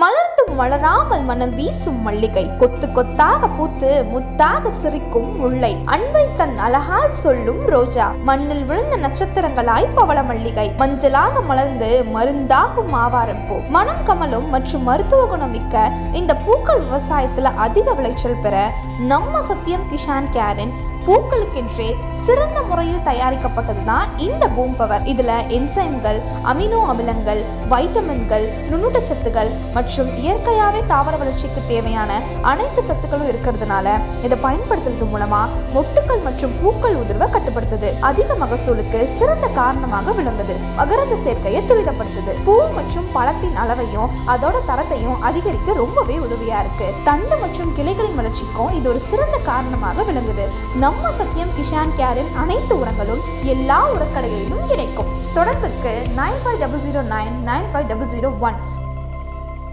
மலர்ந்தும் மலராமல் மனம் வீசும் மல்லிகை. கொத்து கொத்தாக பூத்து முத்தாக சிரிக்கும் முல்லை. அன்பை தன் அழகால் சொல்லும் ரோஜா. மண்ணில் விழுந்த நட்சத்திரங்களாய் பவள மல்லிகை. மஞ்சளாக மலர்ந்து மருந்தாகும் ஆவாரம் பூ. மனம் கமலும் மற்றும் மருத்துவ குணம் மிக்க இந்த பூக்கள் விவசாயத்துல அதிக விளைச்சல் பெற நம்ம சத்தியம் கிஷான் கேரின் பூக்களுக்கென்றே சிறந்த முறையில் தயாரிக்கப்பட்டது தான் இந்த பூம் பவர். இதுல என்சைம்கள் அமினோ அமிலங்கள் வைட்டமின்கள் நுண்ணுட்டச்சத்துகள் மற்றும் இயற்கையாவே தாவர வளர்ச்சிக்கு தேவையான அனைத்து சத்துக்களும் இருக்கிறதுனால இதை பயன்படுத்துறது மூலமா மொட்டுக்கள் மற்றும் பூக்கள் உதிர்வை கட்டுப்படுத்துது. அதிக மகசூலுக்கு சிறந்த காரணமாக விளங்குது. மகரந்த சேர்க்கையை துரிதப்படுத்துது. பூ மற்றும் பழத்தின் அளவையும் அதோட தரத்தையும் அதிகரிக்க ரொம்பவே உதவியா இருக்கு. தண்டு மற்றும் கிளைகளின் வளர்ச்சிக்கும் இது ஒரு சிறந்த காரணமாக விளங்குது. நம்ம சத்தியம் கிஷான் கேரில் அனைத்து உரங்களும் எல்லா உரக்கடைகளிலும் கிடைக்கும். தொடர்புக்கு nine five double zero nine nine five double zero one.